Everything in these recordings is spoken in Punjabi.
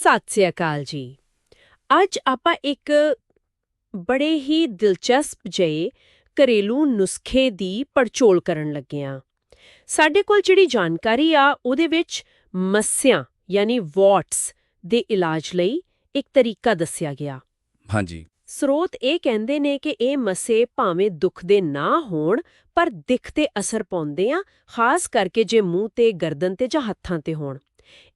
ਸਤਿ ਸ੍ਰੀ ਅਕਾਲ ਜੀ। ਅੱਜ ਆਪਾਂ ਇੱਕ ਬੜੇ ਹੀ ਦਿਲਚਸਪ ਜਿਹੇ ਘਰੇਲੂ ਨੁਸਖੇ ਦੀ ਪੜਚੋਲ ਕਰਨ ਲੱਗੇ ਹਾਂ। ਸਾਡੇ ਕੋਲ ਜਿਹੜੀ ਜਾਣਕਾਰੀ ਆ ਉਹਦੇ ਵਿੱਚ ਮੱਸਿਆਂ ਯਾਨੀ ਵਾਟਸ ਦੇ ਇਲਾਜ ਲਈ ਇੱਕ ਤਰੀਕਾ ਦੱਸਿਆ ਗਿਆ। ਹਾਂਜੀ। ਸਰੋਤ ਇਹ ਕਹਿੰਦੇ ਨੇ ਕਿ ਇਹ ਮਸੇ ਭਾਵੇਂ ਦੁੱਖ ਦੇ ਨਾ ਹੋਣ ਪਰ ਦਿੱਖ ਤੇ ਅਸਰ ਪਾਉਂਦੇ ਆ ਖਾਸ ਕਰਕੇ ਜੇ ਮੂੰਹ ਤੇ ਗਰਦਨ ਤੇ ਜਾਂ ਹੱਥਾਂ ਤੇ ਹੋਣ।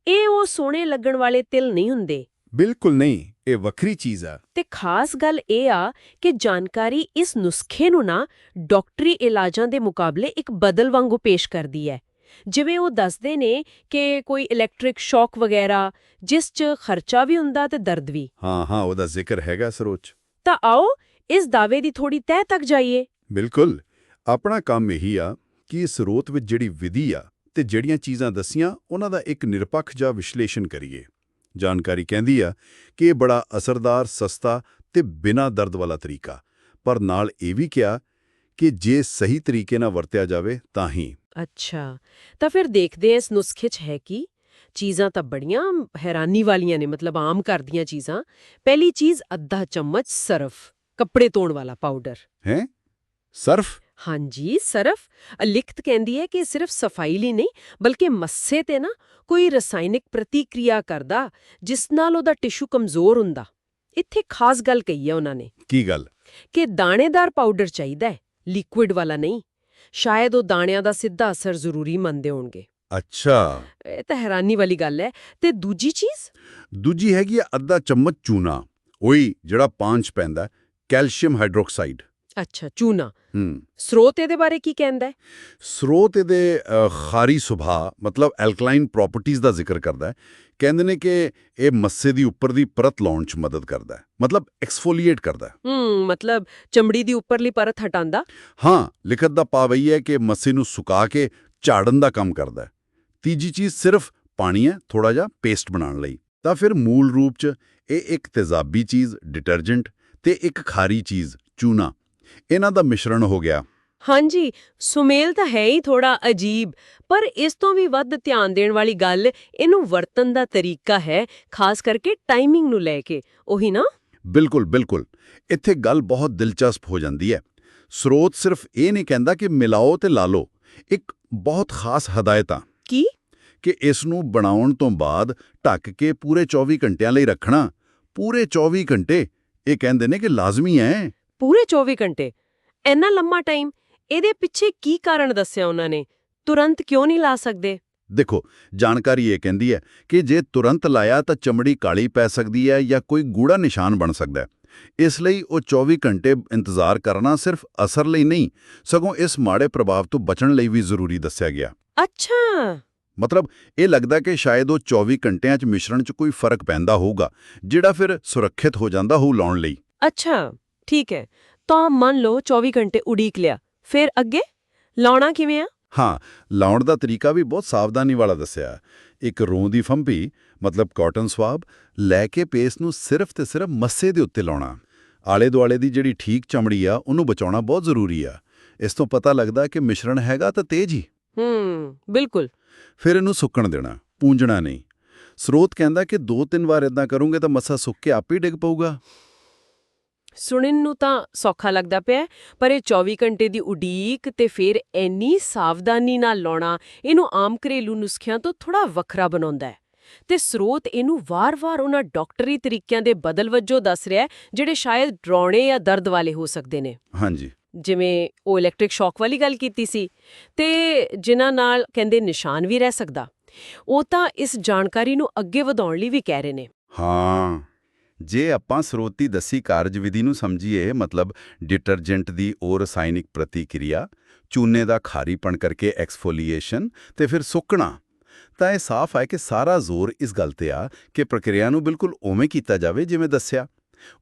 ਇਹ ਉਹ ਸੋਹਣੇ ਲੱਗਣ ਵਾਲੇ ਤਿਲ ਨਹੀਂ ਹੁੰਦੇ। ਬਿਲਕੁਲ ਨਹੀਂ ਇਹ ਵੱਖਰੀ ਚੀਜ਼ ਆ। ਤੇ ਖਾਸ ਗੱਲ ਇਹ ਆ ਕਿ ਜਾਣਕਾਰੀ ਇਸ ਨੁਸਖੇ ਨੂੰ ਨਾ ਡਾਕਟਰੀ ਇਲਾਜਾਂ ਦੇ ਮੁਕਾਬਲੇ ਇੱਕ ਬਦਲ ਵਾਂਗੂ ਪੇਸ਼ ਕਰਦੀ ਹੈ। ਜਿਵੇਂ ਉਹ ਦੱਸਦੇ ਨੇ ਕਿ ਕੋਈ ਇਲੈਕਟ੍ਰਿਕ ਸ਼ੌਕ ਵਗੈਰਾ ਜਿਸ 'ਚ ਖਰਚਾ ਵੀ ਹੁੰਦਾ ਤੇ ਦਰਦ ਵੀ। ਹਾਂ ਹਾਂ ਉਹਦਾ ਜ਼ਿਕਰ ਹੈਗਾ ਸਰੋਚ ਤਾਂ ਆਓ ਇਸ ਦਾਅਵੇ ਦੀ ਥੋੜੀ ਤਹਿ ਤੱਕ ਜਾਈਏ। ਬਿਲਕੁਲ ਆਪਣਾ ਕੰਮ ਇਹੀ ਆ ਕਿ ਇਸ ਸਰੋਤ ਵਿੱਚ ਜਿਹੜੀ ਵਿਧੀ ਆ ਤੇ ਜਿਹੜੀਆਂ ਚੀਜ਼ਾਂ ਦਸੀਆਂ ਉਹਨਾਂ ਦਾ ਇੱਕ ਨਿਰਪੱਖ ਜਿਹਾ ਵਿਸ਼ਲੇਸ਼ਣ ਕਰੀਏ। ਜਾਣਕਾਰੀ ਕਹਿੰਦੀ ਆ ਕਿ ਇਹ ਬੜਾ ਅਸਰਦਾਰ ਸਸਤਾ ਤੇ ਬਿਨਾਂ ਦਰਦ ਵਾਲਾ ਤਰੀਕਾ। ਪਰ ਨਾਲ ਇਹ ਵੀ ਕਿਹਾ ਕਿ ਜੇ ਸਹੀ ਤਰੀਕੇ ਨਾਲ ਵਰਤਿਆ ਜਾਵੇ ਤਾਂ ਹੀ। ਅੱਛਾ। ਤਾਂ ਫਿਰ ਦੇਖਦੇ ਹਾਂ ਇਸ ਨੁਸਖੇ 'ਚ ਹੈ ਕੀ। ਚੀਜ਼ਾਂ ਤਾਂ ਬੜੀਆਂ ਹੈਰਾਨੀ ਵਾਲੀਆਂ ਨੇ ਮਤਲਬ ਆਮ ਘਰ ਦੀਆਂ ਚੀਜ਼ਾਂ। ਪਹਿਲੀ ਚੀਜ਼ ਅੱਧਾ ਚਮਚ ਸਰਫ ਕੱਪੜੇ ਧੋਣ ਵਾਲਾ ਪਾਊਡਰ। ਹੈ? ਸਰਫ? ਹਾਂਜੀ ਸਰਫ। ਲਿਖਤ ਕਹਿੰਦੀ ਹੈ ਕਿ ਸਿਰਫ ਸਫ਼ਾਈ ਲਈ ਨਹੀਂ ਬਲਕਿ ਮੱਸੇ ਤੇ ਨਾ ਕੋਈ ਰਸਾਇਣਿਕ ਪ੍ਰਤੀਕਿਰਿਆ ਕਰਦਾ ਜਿਸ ਨਾਲ ਉਹਦਾ ਟਿਸ਼ੂ ਕਮਜ਼ੋਰ ਹੁੰਦਾ। ਇੱਥੇ ਖਾਸ ਗੱਲ ਕਹੀ ਹੈ ਉਹਨਾਂ ਨੇ। ਕੀ ਗੱਲ? ਕਿ ਦਾਣੇਦਾਰ ਪਾਊਡਰ ਚਾਹੀਦਾ ਹੈ ਲਿਕੁਇਡ ਵਾਲਾ ਨਹੀਂ। ਸ਼ਾਇਦ ਉਹ ਦਾਣਿਆਂ ਦਾ ਸਿੱਧਾ ਅਸਰ ਜ਼ਰੂਰੀ ਮੰਨਦੇ ਹੋਣਗੇ। ਅੱਛਾ। ਇਹ ਤਾਂ ਹੈਰਾਨੀ ਵਾਲੀ ਗੱਲ ਹੈ। ਤੇ ਦੂਜੀ ਚੀਜ਼? ਦੂਜੀ ਹੈਗੀ ਅੱਧਾ ਚਮਚ ਚੂਨਾ ਉਹੀ ਜਿਹੜਾ ਪਾਂਚ ਪੈਂਦਾ ਕੈਲਸ਼ੀਅਮ ਹਾਈਡਰੋਕਸਾਈਡ। ਅੱਛਾ ਚੂਨਾ। ਹੂੰ। ਸਰੋਤ ਇਹਦੇ ਬਾਰੇ ਕੀ ਕਹਿੰਦਾ ਹੈ? ਸਰੋਤ ਇਹਦੇ ਖਾਰੀ ਸੁਭਾਅ ਮਤਲਬ ਐਲਕਲਾਈਨ ਪ੍ਰੋਪਰਟੀਆਂ ਦਾ ਜ਼ਿਕਰ ਕਰਦਾ ਹੈ। ਕਹਿੰਦੇ ਨੇ ਕਿ ਇਹ ਮੱਸੇ ਦੀ ਉੱਪਰ ਦੀ ਪਰਤ ਲਾਉਣ 'ਚ ਮਦਦ ਕਰਦਾ ਹੈ। ਮਤਲਬ ਐਕਸਫੋਲੀਏਟ ਕਰਦਾ ਹੈ। ਹੂੰ ਮਤਲਬ ਚਮੜੀ ਦੀ ਉੱਪਰਲੀ ਪਰਤ ਹਟਾਉਂਦਾ? ਹਾਂ ਲਿਖਤ ਦਾ ਭਾਵ ਇਹ ਹੈ ਕਿ ਮੱਸੇ ਨੂੰ ਸੁਕਾ ਕੇ ਝਾੜਨ ਦਾ ਕੰਮ ਕਰਦਾ ਹੈ। ਤੀਜੀ ਚੀਜ਼ ਸਿਰਫ ਪਾਣੀ ਹੈ ਥੋੜਾ ਜਿਹਾ ਪੇਸਟ ਬਣਾਉਣ ਲਈ। ਤਾਂ ਫਿਰ ਮੂਲ ਰੂਪ 'ਚ ਇਹ ਇੱਕ ਤੇਜ਼ਾਬੀ ਚੀਜ਼ ਡਿਟਰਜੈਂਟ ਤੇ ਇੱਕ ਖਾਰੀ ਚੀਜ਼ ਚੂਨਾ। ਇਹਨਾਂ ਦਾ ਮਿਸ਼ਰਣ ਹੋ ਗਿਆ। ਹਾਂਜੀ ਸੁਮੇਲ ਤਾਂ ਹੈ ਹੀ ਥੋੜਾ ਅਜੀਬ ਪਰ ਇਸ ਤੋਂ ਵੀ ਵੱਧ ਧਿਆਨ ਦੇਣ ਵਾਲੀ ਗੱਲ ਇਹਨੂੰ ਵਰਤਨ ਦਾ ਤਰੀਕਾ ਹੈ ਖਾਸ ਕਰਕੇ ਟਾਈਮਿੰਗ ਨੂੰ ਲੈ ਕੇ ਉਹੀ ਨਾ? ਬਿਲਕੁਲ ਬਿਲਕੁਲ। ਇੱਥੇ ਗੱਲ ਬਹੁਤ ਦਿਲਚਸਪ ਹੋ ਜਾਂਦੀ ਹੈ। ਸਰੋਤ ਸਿਰਫ ਇਹ ਨਹੀਂ ਕਹਿੰਦਾ ਕਿ ਮਿਲਾਓ ਤੇ ਲਾ ਲਓ ਇੱਕ ਬਹੁਤ ਖਾਸ ਹਦਾਇਤਾਂ ਕੀ? ਕਿ ਇਸ ਨੂੰ ਬਣਾਉਣ ਤੋਂ ਬਾਅਦ ਢੱਕ ਕੇ ਪੂਰੇ 24 ਘੰਟਿਆਂ ਲਈ ਰੱਖਣਾ। ਪੂਰੇ 24 ਘੰਟੇ ਇਹ ਕਹਿੰਦੇ ਨੇ ਕਿ ਲਾਜ਼ਮੀ ਹੈ ਪੂਰੇ 24 ਘੰਟੇ। ਇੰਨਾ ਲੰਮਾ ਟਾਈਮ ਇਹਦੇ ਪਿੱਛੇ ਕੀ ਕਾਰਨ ਦੱਸਿਆ ਉਹਨਾਂ ਨੇ? ਤੁਰੰਤ ਕਿਉਂ ਨਹੀਂ ਲਾ ਸਕਦੇ? ਦੇਖੋ ਜਾਣਕਾਰੀ ਇਹ ਕਹਿੰਦੀ ਹੈ ਕਿ ਜੇ ਤੁਰੰਤ ਲਾਇਆ ਤਾਂ ਚਮੜੀ ਕਾਲੀ ਪੈ ਸਕਦੀ ਹੈ ਜਾਂ ਕੋਈ ਗੂੜਾ ਨਿਸ਼ਾਨ ਬਣ ਸਕਦਾ ਹੈ। ਇਸ ਲਈ ਉਹ 24 ਘੰਟੇ ਇੰਤਜ਼ਾਰ ਕਰਨਾ ਸਿਰਫ ਅਸਰ ਲਈ ਨਹੀਂ ਸਗੋਂ ਇਸ ਮਾੜੇ ਪ੍ਰਭਾਵ ਤੋਂ ਬਚਣ ਲਈ ਵੀ ਜ਼ਰੂਰੀ ਦੱਸਿਆ ਗਿਆ। ਅੱਛਾ! ਮਤਲਬ ਇਹ ਲੱਗਦਾ ਕਿ ਸ਼ਾਇਦ ਉਹ 24 ਘੰਟਿਆਂ 'ਚ ਮਿਸ਼ਰਣ 'ਚ ਕੋਈ ਫ਼ਰਕ ਪੈਂਦਾ ਹੋਊਗਾ ਜਿਹੜਾ ਫਿਰ ਸੁਰੱਖਿਅਤ ਹੋ ਜਾਂਦਾ ਹੋਊ ਲਾਉਣ ਲਈ। ਅੱਛਾ। ਠੀਕ ਹੈ ਤਾਂ ਮੰਨ ਲਓ 24 ਘੰਟੇ ਉਡੀਕ ਲਿਆ ਫਿਰ ਅੱਗੇ? ਲਾਉਣਾ ਕਿਵੇਂ ਆ? ਹਾਂ ਲਾਉਣ ਦਾ ਤਰੀਕਾ ਵੀ ਬਹੁਤ ਸਾਵਧਾਨੀ ਵਾਲਾ ਦੱਸਿਆ। ਇੱਕ ਰੋਂ ਦੀ ਫੰਪੀ ਮਤਲਬ ਕਾਟਨ ਸਵਾਬ ਲੈ ਕੇ ਪੇਸ ਨੂੰ ਸਿਰਫ ਤੇ ਸਿਰਫ ਮੱਸੇ ਦੇ ਉੱਤੇ ਲਾਉਣਾ। ਆਲੇ ਦੁਆਲੇ ਦੀ ਜਿਹੜੀ ਠੀਕ ਚਮੜੀ ਆ ਉਹਨੂੰ ਬਚਾਉਣਾ ਬਹੁਤ ਜ਼ਰੂਰੀ ਆ। ਇਸ ਤੋਂ ਪਤਾ ਲੱਗਦਾ ਕਿ ਮਿਸ਼ਰਣ ਹੈਗਾ ਤਾਂ ਤੇਜ਼ ਹੀ। ਹੂੰ ਬਿਲਕੁਲ। ਫਿਰ ਇਹਨੂੰ ਸੁੱਕਣ ਦੇਣਾ ਪੂੰਝਣਾ ਨਹੀਂ। ਸਰੋਤ ਕਹਿੰਦਾ ਕਿ ਦੋ ਤਿੰਨ ਵਾਰ ਇਦਾਂ ਕਰੋਗੇ ਤਾਂ ਮੱਸਾ ਸੁੱਕ ਕੇ ਆਪੇ ਡਿੱਗ ਪਊਗਾ। ਸੁਣਨ ਨੂੰ ਤਾਂ ਸੌਖਾ ਲੱਗਦਾ ਪਿਆ ਪਰ ਇਹ 24 ਘੰਟੇ ਦੀ ਉਡੀਕ ਤੇ ਫਿਰ ਇੰਨੀ ਸਾਵਧਾਨੀ ਨਾਲ ਲਾਉਣਾ ਇਹਨੂੰ ਆਮ ਘਰੇਲੂ ਨੁਸਖਿਆਂ ਤੋਂ ਥੋੜਾ ਵੱਖਰਾ ਬਣਾਉਂਦਾ ਹੈ। ਤੇ ਸਰੋਤ ਇਹਨੂੰ ਵਾਰ-ਵਾਰ ਉਹਨਾਂ ਡਾਕਟਰੀ ਤਰੀਕਿਆਂ ਦੇ ਬਦਲ ਵਜੋਂ ਦੱਸ ਰਿਹਾ ਜਿਹੜੇ ਸ਼ਾਇਦ ਡਰਾਉਣੇ ਜਾਂ ਦਰਦ ਵਾਲੇ ਹੋ ਸਕਦੇ ਨੇ। ਹਾਂਜੀ। ਜਿਵੇਂ ਉਹ ਇਲੈਕਟ੍ਰਿਕ ਸ਼ੌਕ ਵਾਲੀ ਗੱਲ ਕੀਤੀ ਸੀ। ਤੇ ਜਿਨ੍ਹਾਂ ਨਾਲ ਕਹਿੰਦੇ ਨਿਸ਼ਾਨ ਵੀ ਰਹਿ ਸਕਦਾ। ਉਹ ਤਾਂ ਇਸ ਜਾਣਕਾਰੀ ਨੂੰ ਅੱਗੇ ਵਧਾਉਣ ਲਈ ਵੀ ਕਹਿ ਰਹੇ ਨੇ। ਹਾਂ। ਜੇ ਆਪਾਂ ਸਰੋਤੀ ਦੱਸੀ ਕਾਰਜਵਿਧੀ ਨੂੰ ਸਮਝੀਏ, ਮਤਲਬ ਡਿਟਰਜੈਂਟ ਦੀ ਉਹ ਰਸਾਇਣਿਕ ਪ੍ਰਤੀਕਿਰਿਆ, ਚੂਨੇ ਦਾ ਖਾਰੀਪਣ ਕਰਕੇ ਐਕਸਫੋਲੀਏਸ਼ਨ ਤੇ ਫਿਰ ਸੁੱਕਣਾ, ਤਾਂ ਇਹ ਸਾਫ਼ ਹੈ ਕਿ ਸਾਰਾ ਜ਼ੋਰ ਇਸ ਗੱਲ ਤੇ ਆ ਕਿ ਪ੍ਰਕਿਰਿਆ ਨੂੰ ਬਿਲਕੁਲ ਉਵੇਂ ਕੀਤਾ ਜਾਵੇ ਜਿਵੇਂ ਦੱਸਿਆ।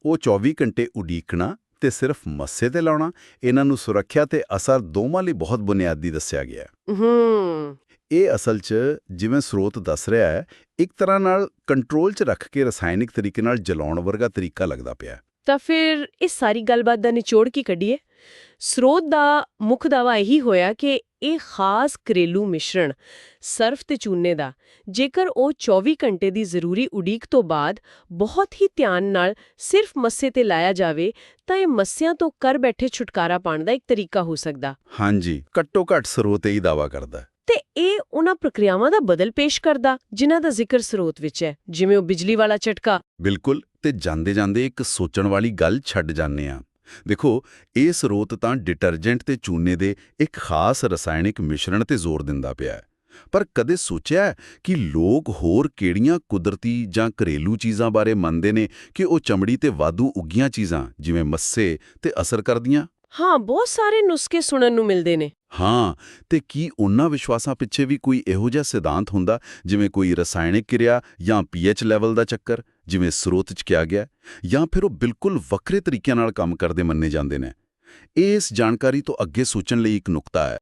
ਉਹ 24 ਘੰਟੇ ਉਡੀਕਣਾ ਤੇ ਸਿਰਫ ਮੱਸੇ ਤੇ ਲਾਉਣਾ ਇਹਨਾਂ ਨੂੰ ਸੁਰੱਖਿਆ ਤੇ ਅਸਰ ਦੋਵਾਂ ਲਈ ਬਹੁਤ ਬੁਨਿਆਦੀ ਦੱਸਿਆ ਗਿਆ ਹੈ। ਇਹ ਅਸਲ 'ਚ ਜਿਵੇਂ ਸਰੋਤ ਦੱਸ ਰਿਹਾ ਹੈ ਇੱਕ ਤਰ੍ਹਾਂ ਨਾਲ ਕੰਟਰੋਲ 'ਚ ਰੱਖ ਕੇ ਰਸਾਇਣਿਕ ਤਰੀਕੇ ਨਾਲ ਜਲਾਉਣ ਵਰਗਾ ਤਰੀਕਾ ਲੱਗਦਾ ਪਿਆ। ਤਾਂ ਫਿਰ ਇਸ ਸਾਰੀ ਗੱਲਬਾਤ ਦਾ ਨਿਚੋੜ ਕੀ ਕੱਢੀਏ? ਸਰੋਤ ਦਾ ਮੁੱਖ ਦਾਵਾ ਇਹੀ ਹੋਇਆ ਕਿ ਇਹ ਖਾਸ ਘਰੇਲੂ ਮਿਸ਼ਰਣ ਸਰਫ ਤੇ ਚੂਨੇ ਦਾ ਜੇਕਰ ਉਹ 24 ਘੰਟੇ ਦੀ ਜ਼ਰੂਰੀ ਉਡੀਕ ਤੋਂ ਬਾਅਦ ਬਹੁਤ ਹੀ ਧਿਆਨ ਨਾਲ ਸਿਰਫ ਮੱਸੇ ਤੇ ਲਾਇਆ ਜਾਵੇ ਤਾਂ ਇਹ ਮੱਸਿਆਂ ਤੋਂ ਕਰ ਬੈਠੇ ਛੁਟਕਾਰਾ ਪਾਉਣ ਦਾ ਇੱਕ ਤਰੀਕਾ ਹੋ ਸਕਦਾ। ਹਾਂਜੀ ਘੱਟੋ ਘੱਟ ਸਰੋਤ ਹੀ ਦਾਵਾ ਕਰਦਾ। ਤੇ ਇਹ ਉਹਨਾਂ ਪ੍ਰਕਿਰਿਆਵਾਂ ਦਾ ਬਦਲ ਪੇਸ਼ ਕਰਦਾ ਜਿਨ੍ਹਾਂ ਦਾ ਜ਼ਿਕਰ ਸਰੋਤ ਵਿੱਚ ਹੈ ਜਿਵੇਂ ਉਹ ਬਿਜਲੀ ਵਾਲਾ ਝਟਕਾ। ਬਿਲਕੁਲ ਤੇ ਜਾਂਦੇ ਜਾਂਦੇ ਇੱਕ ਸੋਚਣ ਵਾਲੀ ਗੱਲ ਛੱਡ ਜਾਂਦੇ ਆ ਦੇਖੋ ਇਹ ਸਰੋਤ ਤਾਂ ਡਿਟਰਜੈਂਟ ਤੇ ਚੂਨੇ ਦੇ ਇੱਕ ਖਾਸ ਰਸਾਇਣਿਕ ਮਿਸ਼ਰਣ ਤੇ ਜ਼ੋਰ ਦਿੰਦਾ ਪਿਆ ਹੈ। ਪਰ ਕਦੇ ਸੋਚਿਆ ਕਿ ਲੋਕ ਹੋਰ ਕਿਹੜੀਆਂ ਕੁਦਰਤੀ ਜਾਂ ਘਰੇਲੂ ਚੀਜ਼ਾਂ ਬਾਰੇ ਮੰਨਦੇ ਨੇ ਕਿ ਉਹ ਚਮੜੀ ਤੇ ਵਾਧੂ ਉੱਗੀਆਂ ਚੀਜ਼ਾਂ ਜਿਵੇਂ ਮੱਸੇ ਤੇ ਅਸਰ ਕਰਦੀਆਂ? ਹਾਂ ਬਹੁਤ ਸਾਰੇ ਨੁਸਖੇ ਸੁਣਨ ਨੂੰ ਮਿਲਦੇ ਨੇ। ਹਾਂ ਤੇ ਕੀ ਉਹਨਾਂ ਵਿਸ਼ਵਾਸਾਂ ਪਿੱਛੇ ਵੀ ਕੋਈ ਇਹੋ ਜਿਹਾ ਸਿਧਾਂਤ ਹੁੰਦਾ ਜਿਵੇਂ ਕੋਈ ਰਸਾਇਣਿਕ ਕਿਰਿਆ ਜਾਂ ਪੀਐਚ ਲੈਵਲ ਦਾ ਚੱਕਰ? ਜਿਵੇਂ ਸਰੋਤ 'ਚ ਕਿਹਾ ਗਿਆ ਜਾਂ ਫਿਰ ਉਹ ਬਿਲਕੁਲ ਵੱਖਰੇ ਤਰੀਕਿਆਂ ਨਾਲ ਕੰਮ ਕਰਦੇ ਮੰਨੇ ਜਾਂਦੇ ਨੇ। ਇਸ ਜਾਣਕਾਰੀ ਤੋਂ ਅੱਗੇ ਸੋਚਣ ਲਈ ਇੱਕ ਨੁਕਤਾ ਹੈ।